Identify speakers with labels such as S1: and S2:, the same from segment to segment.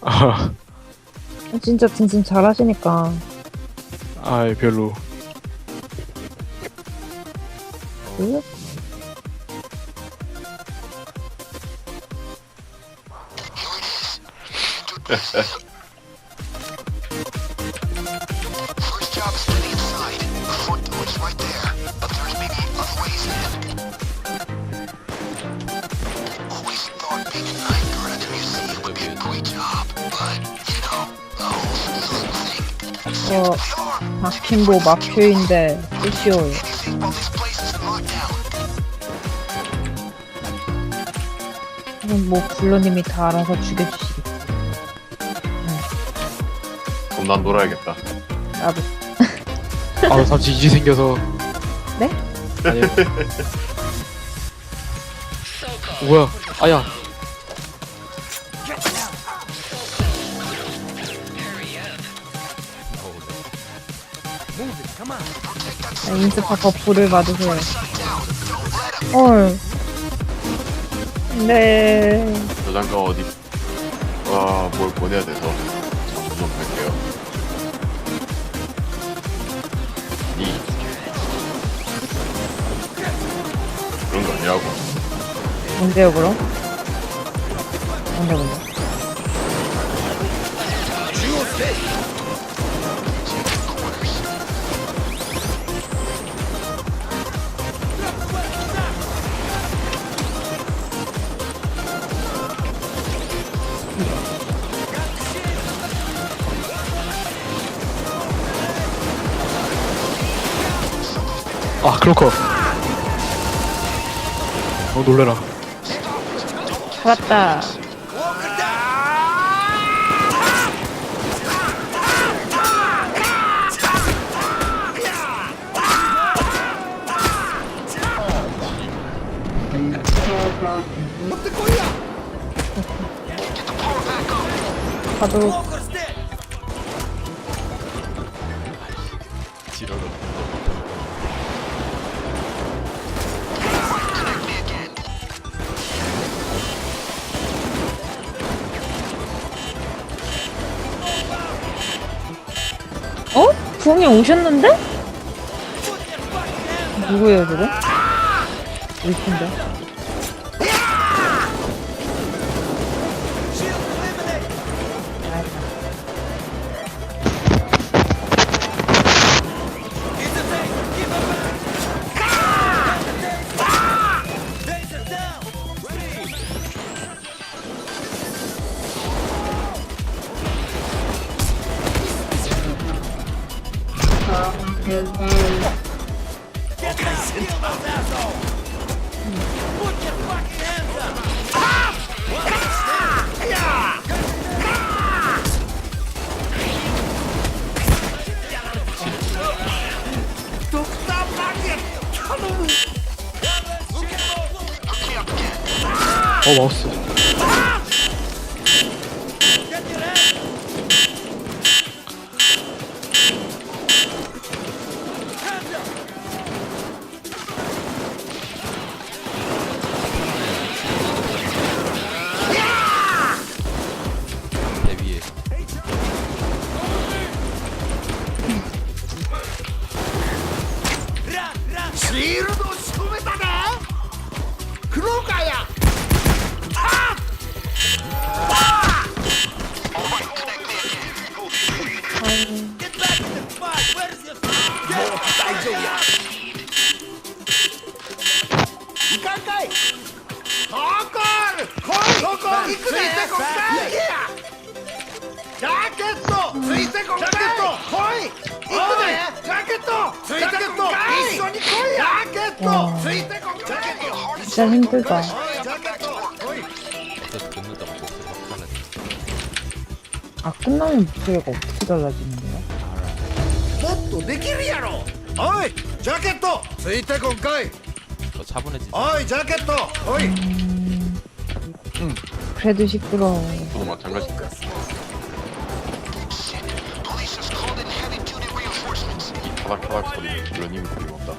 S1: 아,
S2: 진짜 진심 잘하시니까.
S1: 아 별로.
S2: 그? 저! 박힌보
S3: lockdown.
S2: 그럼 뭐 블루님이 다 알아서 죽여주시겠지.
S4: 그럼 난 놀아야겠다.
S2: 나도.
S1: 아 삼치 이지 생겨서.
S2: 네?
S1: 아니요. 뭐야? 아야.
S2: 아, 인스파퍼 불을 받으세요. 헐. 네.
S4: 저장가 어디? 와, 뭘 보내야 돼서. 좀 갈게요. 이. 그런 거 아니라고.
S2: 뭔데요, 그럼? 뭔데, 뭔데?
S1: 아 클로커. 어 놀래라.
S2: 잡았다. 가도 어? 부엉이 오셨는데? 누구예요, 지금? 위친데?
S1: 어 마우
S3: 거까이. 이소니 거이. 자켓도. 스이테 거까이.
S2: 진짜 힘들다.
S3: 자켓도. 거이.
S5: 어차피 듣는다고 목소리 확 달라지
S2: 아, 끝나면 목소리가 어떻게 달라지는데요?
S3: もっとできるやろおいジャケットついてこんかい
S5: 더 차분해지지
S3: おいジャケットおい
S2: 그래도 시끄러워.
S4: 어, 저도 마찬가지입니다. 이 타닥타닥 소리 러닝 그리웠다.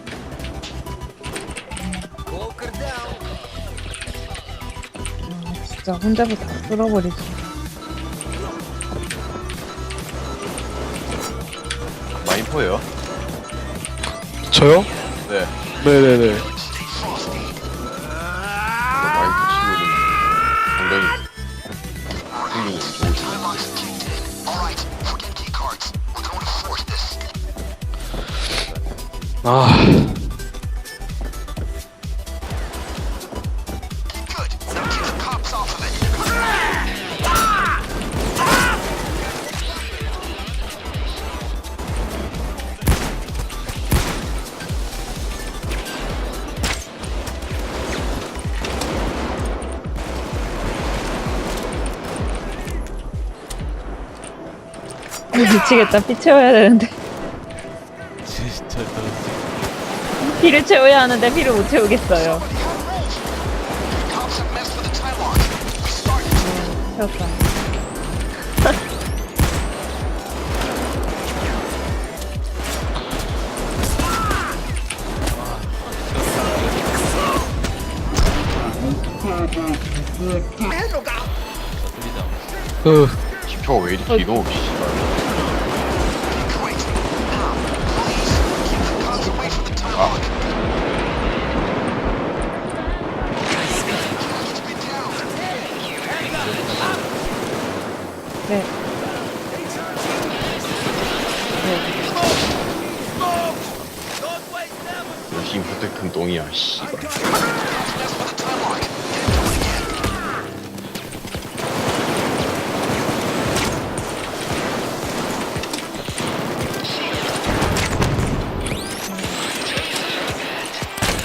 S2: 아, 진짜 혼자서 다 쓸어버리지.
S4: 마인포예요.
S1: 저요?
S4: 네.
S1: 네네네. 아.
S2: 미치겠다. 피 채워야 되는데.
S5: 진짜 저
S2: 피를 채워야 하는데 피를 못 채우겠어요. 음, 채웠다.
S5: 뚫리자.
S1: 그,
S4: 10초가 왜 이렇게 길어? 씨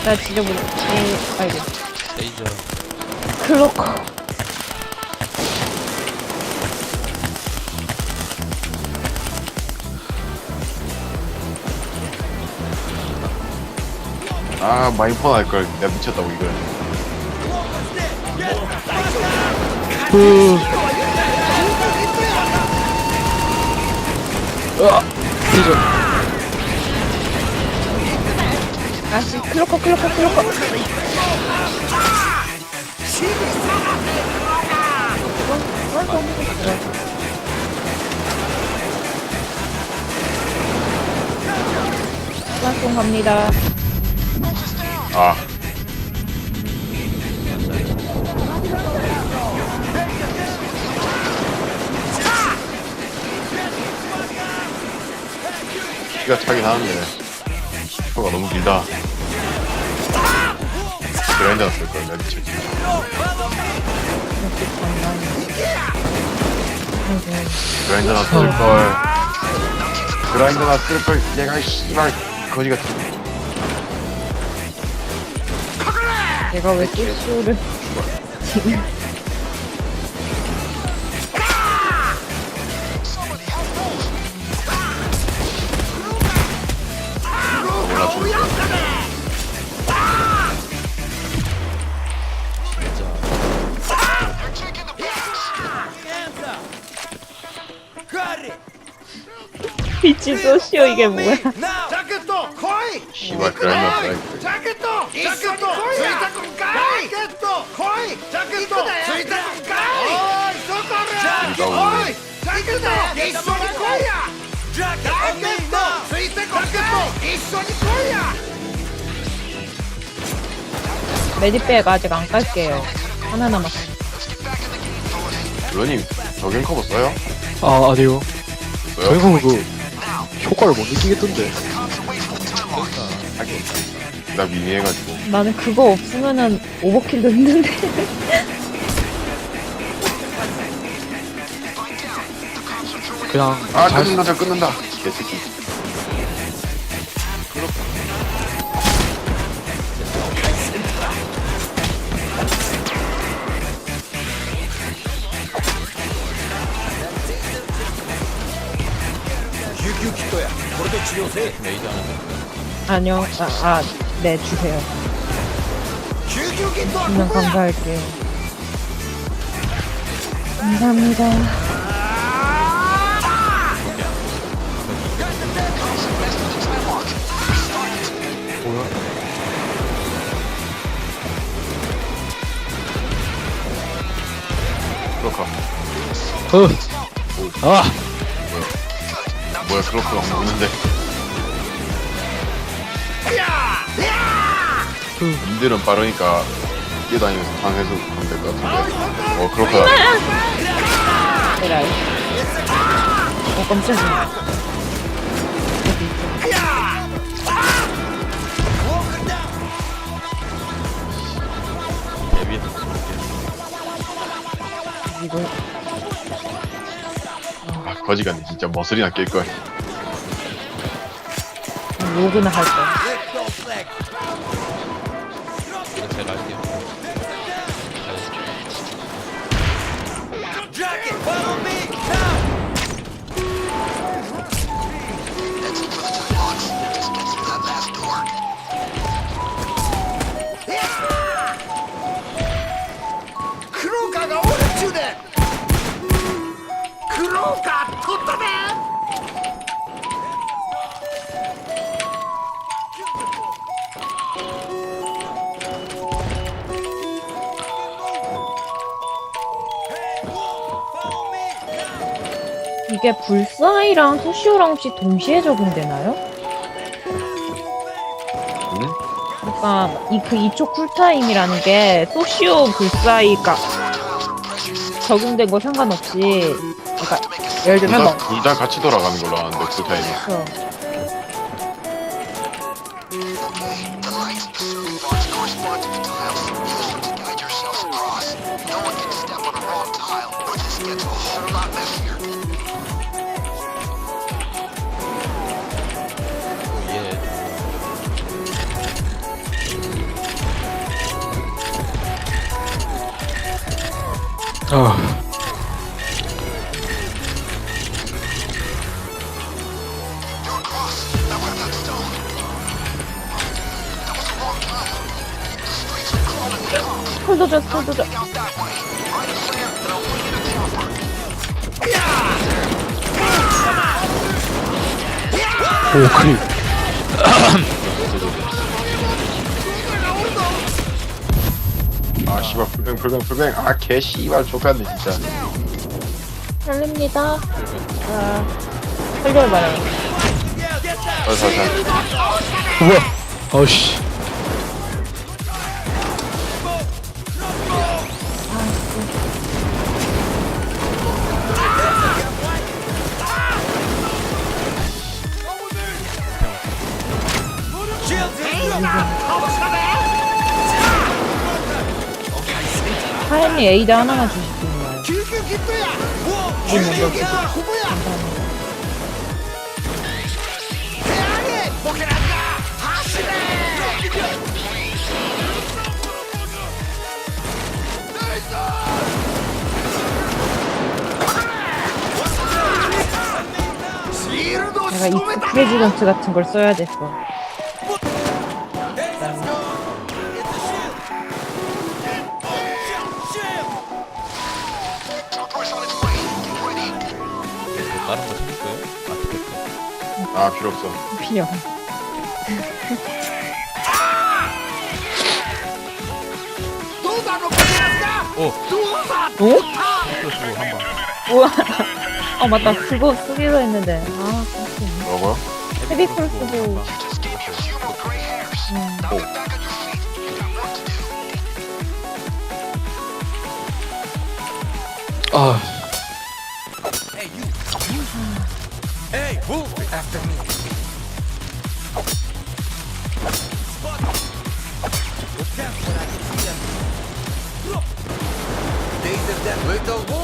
S2: 나 지저분. 이 아이고.
S5: 레이저.
S2: 클로커.
S4: 아, 마이퍼 할걸. 내가 미쳤다고, 이걸.
S1: 그. 으아! 피죠.
S2: 아씨, 클로커, 클로커, 클로커. 수고하셨 갑니다.
S4: 아. 키가 차긴 하는데 10초가 너무 길다 그라인드 났을걸 내가 미쳤지 그라인드 났을걸. 그라인드 났을걸 내가 씨발 거지 같은
S2: 내가 왜 뚜수를 지금 미친 소시오 이게 뭐야?
S4: 씨발 그런 거 없다,
S3: 이거.
S2: 메디백 아직 안 깔게요. 하나 남았어.
S4: 루님 저겐 커버 써요?
S1: 아 아니요.
S4: 써요?
S1: 저희는 그 효과를 못 느끼겠던데.
S4: 나 미니해가지고
S2: 나는 그거 없으면은 오버킬도 힘든데.
S1: 그냥,
S4: 아
S1: 잘,
S4: 끊는다 저 끊는다 개새끼
S5: 레이저 하나 더.
S2: 아니요. 아, 아, 네, 주세요.
S3: 救急キットは
S2: 분명
S3: ここや
S2: 감사할게요. 감사합니다.
S4: 크로커
S1: 으. 아!
S4: 뭐야 크로커가 먹는데
S3: 야! 야!
S4: 님들은 빠르니까 뛰어다니면서 방해서 하면 될 것 같은데. 어, 그렇구나.
S2: 에라이. 어, 깜짝이야.
S3: 야!
S5: 데뷔는
S2: 이거
S4: 아, 거지같네. 진짜 머슬이나 깰걸.
S2: 욕이나 할 거.
S5: 이거 제가 할게요.
S2: 이게 불사이랑 소시오랑 혹시 동시에 적용되나요?
S4: 응?
S2: 그러니까 이그 이쪽 쿨타임이라는 게 소시오 불사이가 적용된 거 상관없이 그러니까 예를 들면
S4: 뭐둘다 같이 돌아가는 걸로 아는데, 그 타임이.
S2: 그
S1: 오 크립
S4: 아, 씨발, 풀뱅, 풀뱅, 풀뱅. 아, 개, 씨발, 족같네, 진짜.
S2: 살립니다. 자, 살려봐요.
S4: 어, 자, 자.
S1: 우와 아우씨
S2: 형이 에이드 하나만 주시면
S3: 길규 기또야
S2: 감사합니다 내가 이 스페지던트 같은 걸 써야 됐어
S5: 아
S4: 필요 없어.
S3: 귀여워. 오.
S2: 오?
S5: 스트레스 한 방.
S2: 우와. 아 맞다. 그거 쓰기로 했는데. 아
S4: 뭐라고요?
S2: 헤비 크로스도. 오.
S1: 아
S3: after me.
S5: Spot.
S3: Look out when I can see them. Days of
S2: death. Little boy.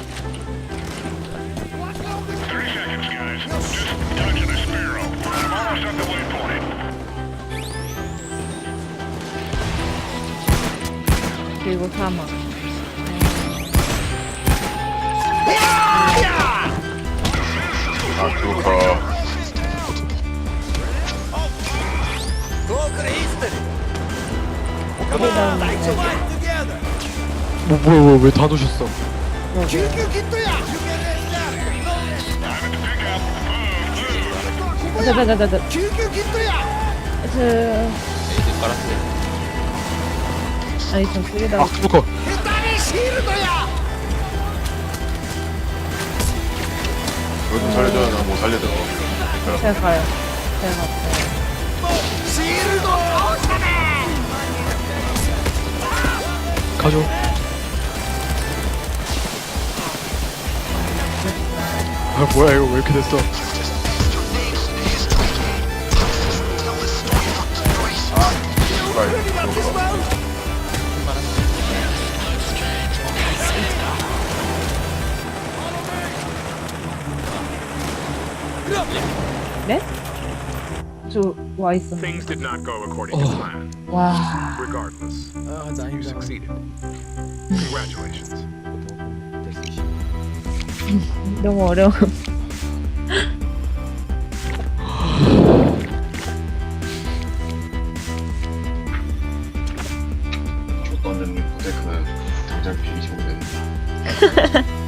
S2: 사막.
S4: 아 그거다.
S1: 뭐 뭐야 뭐, 왜다 놓으셨어?
S2: 자자자자자.
S5: 어, 네.
S2: 아니 전 쓰리다.
S1: 아,
S4: 좋고. 너좀 살려줘. 나못 살려줘.
S2: 제가 가요. 제가 가요.
S1: 가죠. 아 뭐야 이거 왜 이렇게 됐어?
S4: 라이.
S2: 네? 저 와 있었네.
S6: Things did not go according to plan.
S2: 와.
S6: Regardless, you succeeded. Congratulations.
S2: 너무 어려워.
S4: 줬던 데는 부테크는 당장 비기시면 되는데